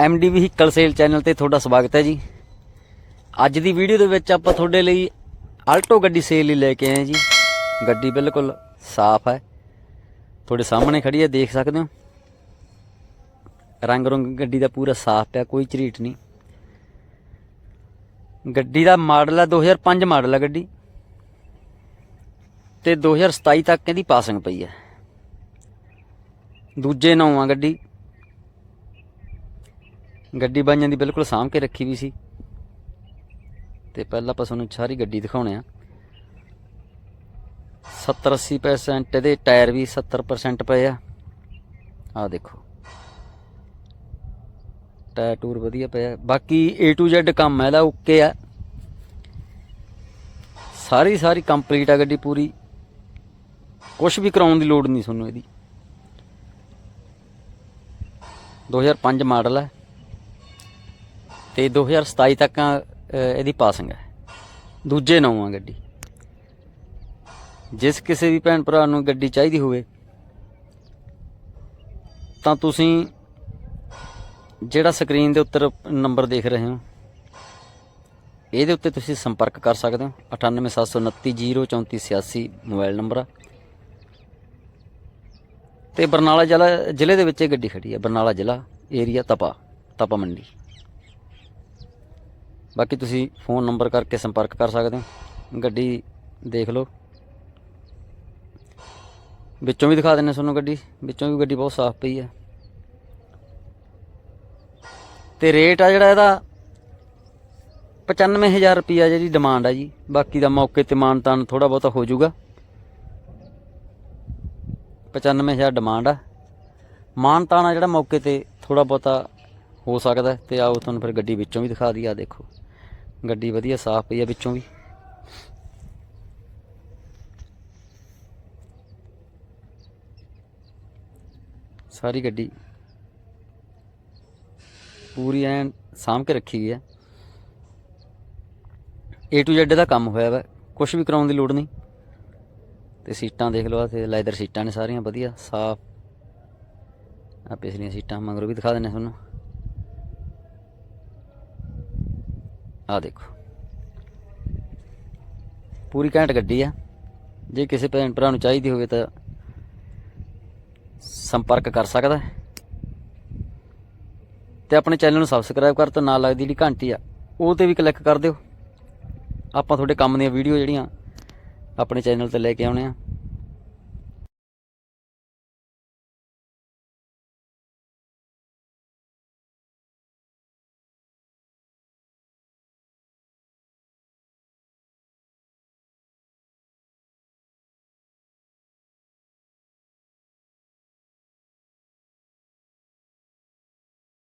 MD vehicle sale channel ਤੇ ਤੁਹਾਡਾ ਸਵਾਗਤ ਹੈ ਜੀ। ਅੱਜ ਦੀ ਵੀਡੀਓ ਦੇ ਵਿੱਚ ਆਪਾਂ ਤੁਹਾਡੇ ਲਈ ਆਲਟੋ ਗੱਡੀ ਸੇਲ ਲਈ ਲੈ ਕੇ ਆਏ ਜੀ। ਗੱਡੀ ਬਿਲਕੁਲ ਸਾਫ਼ ਹੈ। ਤੁਹਾਡੇ ਸਾਹਮਣੇ ਖੜੀ ਹੈ, ਦੇਖ ਸਕਦੇ ਹੋ। ਰੰਗ ਰੰਗ ਗੱਡੀ ਦਾ ਪੂਰਾ ਸਾਫ਼ ਪਿਆ ਕੋਈ ਝਰੀਟ ਨਹੀਂ। ਗੱਡੀ ਦਾ ਮਾਡਲ ਹੈ 2005 ਮਾਡਲ ਹੈ ਗੱਡੀ। ਤੇ 2027 ਤੱਕ ਇਹਦੀ ਪਾਸਿੰਗ ਪਈ ਹੈ। ਦੂਜੇ ਨਾਂ ਆ ਗੱਡੀ ਗੱਡੀ ਬਾਈਆਂ ਦੀ ਬਿਲਕੁਲ ਸਾਂਭ ਕੇ ਰੱਖੀ ਵੀ ਸੀ। ਤੇ ਪਹਿਲਾਂ ਆਪਾਂ ਤੁਹਾਨੂੰ ਸਾਰੀ ਗੱਡੀ ਦਿਖਾਉਣੇ ਆ। 70 80% ਇਹਦੇ ਟਾਇਰ ਵੀ 70% ਪਏ ਆ। ਆ ਦੇਖੋ। ਟਾਇਰ ਟੂਰ ਵਧੀਆ ਪਿਆ। ਬਾਕੀ A to Z ਕੰਮ ਹੈ ਇਹਦਾ ਓਕੇ ਆ। ਸਾਰੀ ਸਾਰੀ ਕੰਪਲੀਟ ਆ ਗੱਡੀ ਪੂਰੀ। ਕੁਝ ਵੀ ਕਰਾਉਣ ਦੀ ਲੋੜ ਨਹੀਂ ਤੁਹਾਨੂੰ ਇਹਦੀ। 2005 ਮਾਡਲ ਹੈ ਤੇ 2027 ਤੱਕ ਇਹਦੀ ਪਾਸਿੰਗ ਹੈ। ਦੂਜੇ ਨੌਂ ਆ ਗੱਡੀ। ਜਿਸ ਕਿਸੇ ਵੀ ਭੈਣ ਭਰਾ ਨੂੰ ਗੱਡੀ ਚਾਹੀਦੀ ਹੋਵੇ, ਤਾਂ ਤੁਸੀਂ ਜਿਹੜਾ ਸਕਰੀਨ ਦੇ ਉੱਤੇ ਨੰਬਰ ਦੇਖ ਰਹੇ ਹੋ, ਇਹਦੇ ਉੱਤੇ ਤੁਸੀਂ ਸੰਪਰਕ ਕਰ ਸਕਦੇ ਹੋ। 9879903486 ਮੋਬਾਈਲ ਨੰਬਰ ਆ। ਤੇ ਬਰਨਾਲਾ ਜ਼ਿਲ੍ਹਾ ਜ਼ਿਲ੍ਹੇ ਦੇ ਵਿੱਚ ਇਹ ਗੱਡੀ ਖੜੀ ਹੈ। ਬਰਨਾਲਾ ਜ਼ਿਲ੍ਹਾ ਏਰੀਆ ਤਪਾ ਤਪਾ ਮੰਡੀ। ਬਾਕੀ ਤੁਸੀਂ ਫੋਨ ਨੰਬਰ ਕਰਕੇ ਸੰਪਰਕ ਕਰ ਸਕਦੇ ਹੋ। ਗੱਡੀ ਦੇਖ ਲਓ। ਵਿੱਚੋਂ ਵੀ ਦਿਖਾ ਦਿੰਨੇ ਤੁਹਾਨੂੰ ਗੱਡੀ। ਵਿੱਚੋਂ ਵੀ ਗੱਡੀ ਬਹੁਤ ਸਾਫ਼ ਪਈ ਹੈ। ਤੇ ਰੇਟ ਆ ਜਿਹੜਾ ਇਹਦਾ 95000 ਰੁਪਿਆ ਜਿਹੜੀ ਡਿਮਾਂਡ ਆ ਜੀ। ਬਾਕੀ ਦਾ ਮੌਕੇ ਤੇ ਮਾਨਤਾਨ ਥੋੜਾ ਬਹੁਤਾ ਹੋ ਜਾਊਗਾ। 95000 ਡਿਮਾਂਡ ਆ। ਮਾਨਤਾਨ ਆ ਜਿਹੜਾ ਮੌਕੇ ਤੇ ਥੋੜਾ ਬਹੁਤਾ ਹੋ ਸਕਦਾ ਹੈ। ਤੇ ਆਓ ਤੁਹਾਨੂੰ ਫਿਰ ਗੱਡੀ ਵਿੱਚੋਂ ਵੀ ਦਿਖਾ ਦਈਏ। ਆ ਦੇਖੋ। ਗੱਡੀ ਵਧੀਆ ਸਾਫ਼ ਪਈ ਆ ਵਿੱਚੋਂ ਵੀ। ਸਾਰੀ ਗੱਡੀ ਪੂਰੀ ਐਨ ਸਾਂਭ ਕੇ ਰੱਖੀ ਗਈ ਹੈ A to Z ਦਾ ਕੰਮ ਹੋਇਆ ਵਾ ਕੁਝ ਵੀ ਕਰਾਉਣ ਦੀ ਲੋੜ ਨਹੀਂ। ਤੇ ਸੀਟਾਂ ਦੇਖ ਲਓ ਤੇ ਲੈਦਰ ਸੀਟਾਂ ਨੇ ਸਾਰੀਆਂ ਵਧੀਆ, ਸਾਫ਼। ਆ ਪਿਛਲੀਆਂ ਸੀਟਾਂ ਮਗਰੋਂ ਵੀ ਦਿਖਾ ਦਿੰਨੇ ਤੁਹਾਨੂੰ। ਆ ਦੇਖੋ। ਪੂਰੀ ਘੈਂਟ ਗੱਡੀ ਆ। ਜੇ ਕਿਸੇ ਭੈਣ ਭਰਾ ਨੂੰ ਚਾਹੀਦੀ ਹੋਵੇ ਤਾਂ ਸੰਪਰਕ ਕਰ ਸਕਦਾ ਹੈ। ਤੇ ਆਪਣੇ ਚੈਨਲ ਨੂੰ ਸਬਸਕ੍ਰਾਈਬ ਕਰ ਤੇ ਨਾਲ ਲੱਗਦੀ ਜਿਹੜੀ ਘੰਟੀ ਆ, ਉਹ ਤੇ ਵੀ ਕਲਿੱਕ ਕਰ ਦਿਓ। ਆਪਾਂ ਤੁਹਾਡੇ ਕੰਮ ਦੀਆਂ ਵੀਡੀਓ ਜਿਹੜੀਆਂ ਆਪਣੇ ਚੈਨਲ ਤੇ ਲੈ ਕੇ ਆਉਣੇ ਆ।